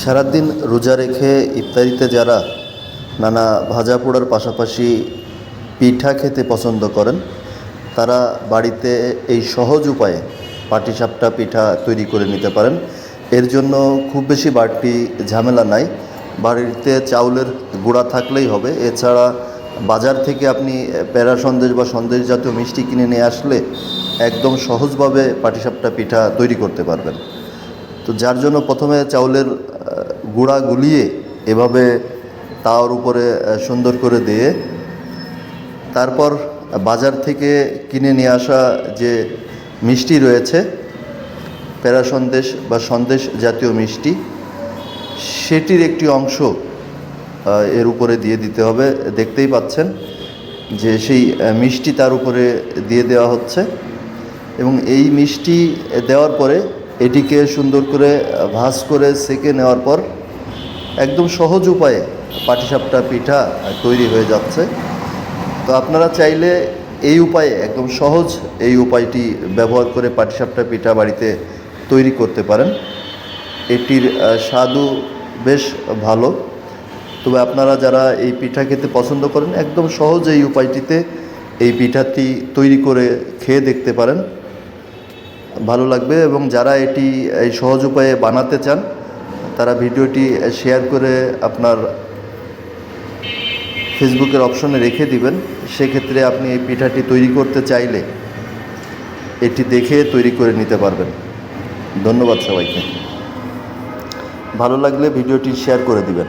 সারাদিন রোজা রেখে ইফতারিতে যারা নানা ভাজা পোড়ার পাশাপাশি পিঠা খেতে পছন্দ করেন, তারা বাড়িতে এই সহজ উপায়ে পাটিসাপটা পিঠা তৈরি করে নিতে পারেন। এর জন্য খুব বেশি বাড়তি ঝামেলা নাই। বাড়িতে চাউলের গুঁড়া থাকলেই হবে। এছাড়া বাজার থেকে আপনি প্যারা সন্দেশ বা সন্দেশ জাতীয় মিষ্টি কিনে নিয়ে আসলে একদম সহজভাবে পাটিসাপটা পিঠা তৈরি করতে পারবেন। তো যার জন্য প্রথমে চাউলের গুঁড়া গুলিয়ে এভাবে তাওয়ার উপরে সুন্দর করে দিয়ে তারপর বাজার থেকে কিনে নিয়ে আসা যে মিষ্টি রয়েছে প্যারা সন্দেশ বা সন্দেশ জাতীয় মিষ্টি, সেটির একটি অংশ এর উপরে দিয়ে দিতে হবে। দেখতেই পাচ্ছেন যে সেই মিষ্টি তার উপরে দিয়ে দেওয়া হচ্ছে এবং এই মিষ্টি দেওয়ার পরে এটিকে সুন্দর করে ভাঁজ করে সেকে নেওয়ার পর একদম সহজ উপায়ে পাটিসাপটা পিঠা তৈরি হয়ে যাচ্ছে। তো আপনারা চাইলে এই উপায়ে, একদম সহজ এই উপায়টি ব্যবহার করে পাটিসাপটা পিঠা বাড়িতে তৈরি করতে পারেন। এটির স্বাদও বেশ ভালো। তবে আপনারা যারা এই পিঠা খেতে পছন্দ করেন, একদম সহজ এই উপায়টিতে এই পিঠাটি তৈরি করে খেয়ে দেখতে পারেন। ভালো লাগবে এবং যারা এটি, এই সহজ উপায়ে বানাতে চান তারা ভিডিওটি শেয়ার করে আপনার ফেসবুকের অপশনে রেখে দিবেন। সেক্ষেত্রে আপনি এই পিঠাটি তৈরি করতে চাইলে এটি দেখে তৈরি করে নিতে পারবেন। ধন্যবাদ সবাইকে। ভালো লাগলে ভিডিওটি শেয়ার করে দিবেন।